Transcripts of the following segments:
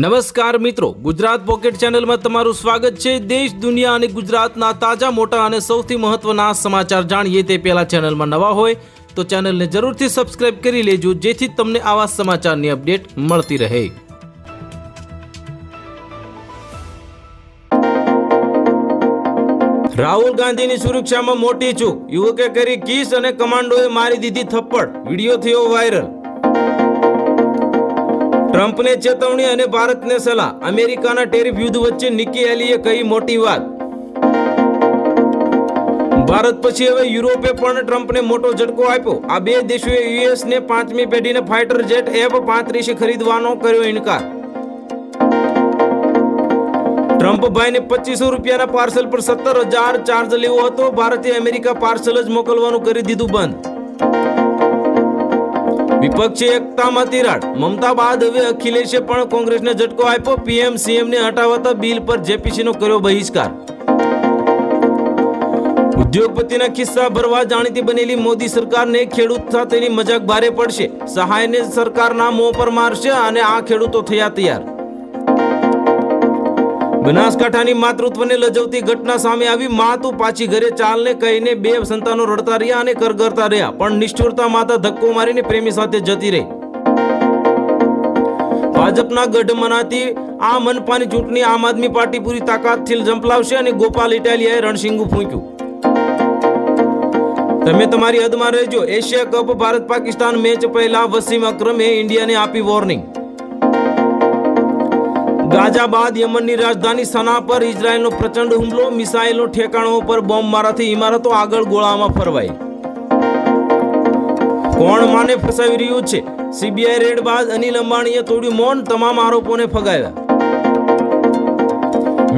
નમસ્કાર મિત્રો, ગુજરાત પોકેટ ચેનલમાં તમારું સ્વાગત છે. દેશ, દુનિયા અને ગુજરાતના તાજા, મોટા અને સૌથી મહત્વના સમાચાર જાણીએ તે પહેલા ચેનલમાં નવા હોય તો ચેનલને જરૂરથી સબસ્ક્રાઇબ કરી લેજો, જેથી તમને આવા સમાચારની અપડેટ મળતી રહે. રાહુલ ગાંધીની સુરક્ષામાં મોટી ચૂક. યુવકે કરી કિસ અને કમાન્ડોએ મારી દીધી થપ્પડ. વીડિયો થયો વાયરલ. ટ્રમ્પને ચેતવણી અને ભારતને સલાહ. અમેરિકાના ટેરિફ યુદ્ધ વચ્ચે નિકી એલીએ કહી મોટી વાત. ભારત પછી હવે યુરોપે પણ ટ્રમ્પને મોટો ઝટકો આપ્યો. આ બે દેશોએ યુએસને પાંચમી પેઢીને ફાઇટર જેટ એફ પાંત્રીસ ખરીદવાનો કર્યો ઇનકાર. ટ્રમ્પ ભાઈને પચીસો રૂપિયાના પાર્સલ પર સત્તર હજાર ચાર્જ લેવો હતો. ભારતે અમેરિકા પાર્સલ જ મોકલવાનું કરી દીધું બંધ. વિપક્ષે એકતામાં તિરાડ મમતા બાદ હવે અખિલેશે પણ કોંગ્રેસને ઝટકો આપ્યો. પીએમ સીએમ ને હટાવતા બિલ પર જેપીસીનો કર્યો બહિષ્કાર. ઉદ્યોગપતિના ખિસ્સા ભરવા જાણીતી બનેલી મોદી સરકારને ખેડૂત સાથેની મજાક ભારે પડશે. સહાયને સરકારના મોં પર મારશે અને આ ખેડૂતો થયા તૈયાર. બનાસકાંઠાની માતૃત્વને લજવતી ઘટના સામે આવી. મા તો પાછી ઘરે ચાલને કહીને બે સંતાનો રડતા રહ્યા અને કરગરતા રહ્યા, પણ નિષ્ઠુરતા માતા ધક્કો મારીને પ્રેમી સાથે જતી રહી. ભાજપના ગઢ મનાતી આ મનપાની ચૂંટણી આમ આદમી પાર્ટી પૂરી તાકાતથી ઝંપલાવશે અને ગોપાલ ઇટાલિયાએ રણસિંગુ ફૂંક્યું. તમે તમારી હદમાં રહેજો. Asia cup Bharat Pakistan match પહેલા વસીમ અક્રમે ઇન્ડિયાને આપી વોર્નિંગ. ગાઝા બાદ યમનની રાજધાની સના પર ઇઝરાયલનો પ્રચંડ હુમલો, મિસાઇલનો ઠેકાણો પર બોમ્બ મારાથી ઇમારતો આગળ ગોળામાં ફરવાઈ. કોણ માને ફસાવી રહ્યું છે? સીબીઆઈ રેડ બાદ અનિલ અંબાણીએ તોડ્યું મૌન, તમામ આરોપોને ફગાવ્યા.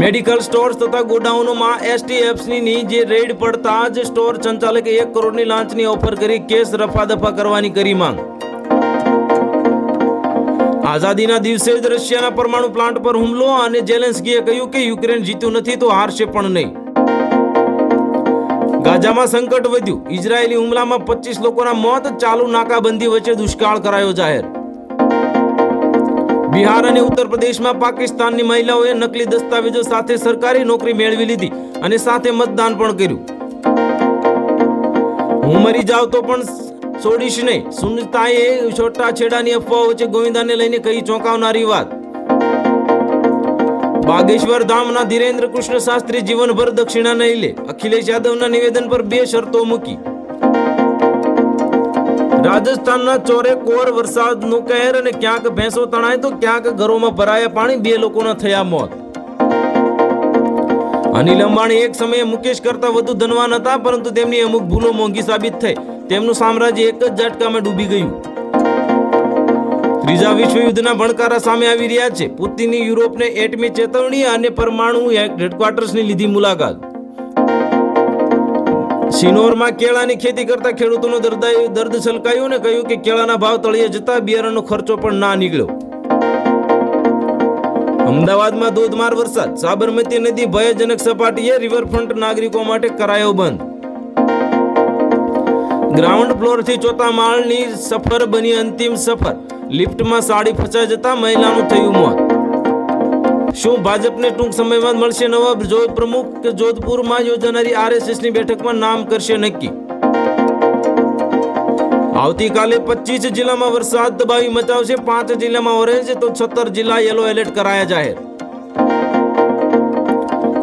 મેડિકલ સ્ટોર્સ તથા ગોડાઉનોમાં એસટીએફની જે રેડ પડતા જ સ્ટોર સંચાલકે એક કરોડની લાંચની ઓફર કરી, કેસ રફાદફા કરવાની કરી માંગ. આઝાદીના દિવસે જ રશિયાના પરમાણુ પ્લાન્ટ પર હુમલો અને જેલેન્સ્કીએ કહ્યું કે યુક્રેન જીત્યું નથી તો હારશે પણ નહીં. ગાઝામાં સંકટ વધ્યું. ઇઝરાયેલી હુમલામાં પચીસ લોકોના મોત, ચાલુ નાકાબંધી વચ્ચે દુષ્કાળ કરાયો જાહેર. બિહાર અને ઉત્તર પ્રદેશમાં પાકિસ્તાનની મહિલાઓએ નકલી દસ્તાવેજો સાથે સરકારી નોકરી મેળવી લીધી અને સાથે મતદાન પણ કર્યું. હું મરી જાવ તો પણ છોડીશ નહીં. સુનતાએ છોટા છેડાની અફવાઓ વચ્ચે ગોવિંદાને લઈને કહી ચોંકાવનારી વાત. બાગેશ્વર ધામના ધીરેન્દ્ર કૃષ્ણ શાસ્ત્રી જીવનભર દક્ષિણા નહીં લે. અખિલેશ યાદવના નિવેદન પર બે શરતો મૂકી. રાજસ્થાનના ચોરે કોર વરસાદનું કહેર અને ક્યાંક ભેંસો તણાય તો ક્યાંક ઘરોમાં ભરાયા પાણી બે લોકોના થયા મોત. અનિલ અંબાણી એક સમયે મુકેશ કરતા વધુ ધનવાન હતા, પરંતુ તેમની અમુક ભૂલો મોંઘી સાબિત થઈ. તેમનું સામ્રાજ્ય એક જ ઝટકામાં ડૂબી ગયું. ત્રીજા વિશ્વયુદ્ધના ભણકારા સામે આવી રહ્યા છે. પુતિનની યુરોપને એટમી ચેતવણી અને પરમાણુ હેડક્વાર્ટર્સની લીધી મુલાકાત. સિનોરમાં કેળાની ખેતી કરતા ખેડૂતોનો દર્દાય દર્દ છલકાયું અને કહ્યું કે કેળાના ભાવ તળિયે જતા બિયારણનો ખર્ચો પણ ના નીકળ્યો. અમદાવાદમાં ધોધમાર વરસાદ. સાબરમતી નદી ભયજનક સપાટીએ રિવરફ્રન્ટ નાગરિકો માટે કરાયો બંધ. ગ્રાઉન્ડ ફ્લોરથી ચોથા માળની સફર બની અંતિમ સફર. લિફ્ટમાં સાડી ફસાઈ જતા મહિલાનું થયું મોત. શું ભાજપને ટૂંક સમયમાં મળશે નવા જોધ પ્રમુખ કે જોધપુરમાં યોજાનારી આરએસએસની બેઠકમાં નામ કરશે નક્કી? આવતીકાલે પચીસ જિલ્લામાં વરસાદ, દબાવી મચાવશે પાંચ જિલ્લામાં ઓરેન્જ, તો છત્તર જિલ્લા યલો એલર્ટ કરાયા જાહેર.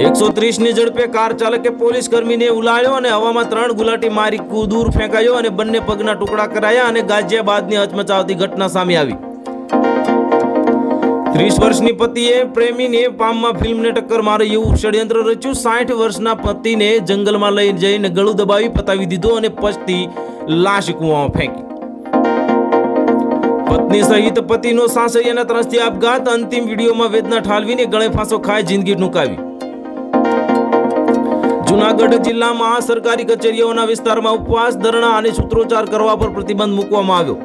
એકસો ત્રીસની ઝડપે કાર ચાલકે પોલીસ કર્મીને ઉલાળ્યો અને હવામાં ત્રણ ગુલાટી મારી કુદૂર ફેંકાયો અને બંને પગના ટુકડા કરાયા અને ગાઝિયાબાદની હચમચાવતી ઘટના સામે આવી. ત્રીસ વર્ષની પતિએ પ્રેમીને પામમાં ફિલ્મને ટક્કર મારે એવું ષડયંત્ર રચ્યું. સાઠ વર્ષના પતિને જંગલમાં લઈ જઈને ગળું દબાવી પતાવી દીધો અને પછી લાશ કૂવામાં ફેંકી. પત્ની સહિત પતિનો સાસરિયાના ત્રાસથી આપઘાત. અંતિમ વિડીયોમાં વેદના ઠાલવીને ગળે ફાંસો ખાઈ જિંદગી ટૂંકાવી જુનાગઢ જિલ્લામાં સરકારી કચેરીઓના વિસ્તારમાં ઉપવાસ, ધરણા અને સૂત્રોચ્ચાર કરવા પર પ્રતિબંધ મૂકવામાં આવ્યો.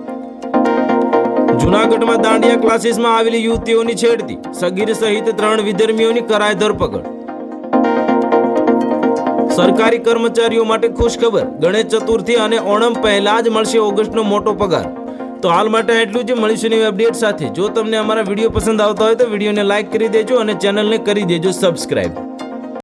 જુનાગઢમાં દાંડિયા ક્લાસીસમાં આવેલી યુવતીઓની છેડતી, સગીર સહિત ત્રણ વિધર્મીઓની કરાય ધરપકડ. સરકારી કર્મચારીઓ માટે ખુશ ખબર ગણેશ ચતુર્થી અને ઓણમ પહેલા જ મળશે ઓગસ્ટનો મોટો પગાર. તો હાલ માટે એટલું જ. મળીશું નવી અપડેટ સાથે. જો તમને અમારા વીડિયો પસંદ આવતા હોય તો વિડીયોને લાઇક કરી દેજો અને ચેનલને કરી દેજો સબસ્ક્રાઈબ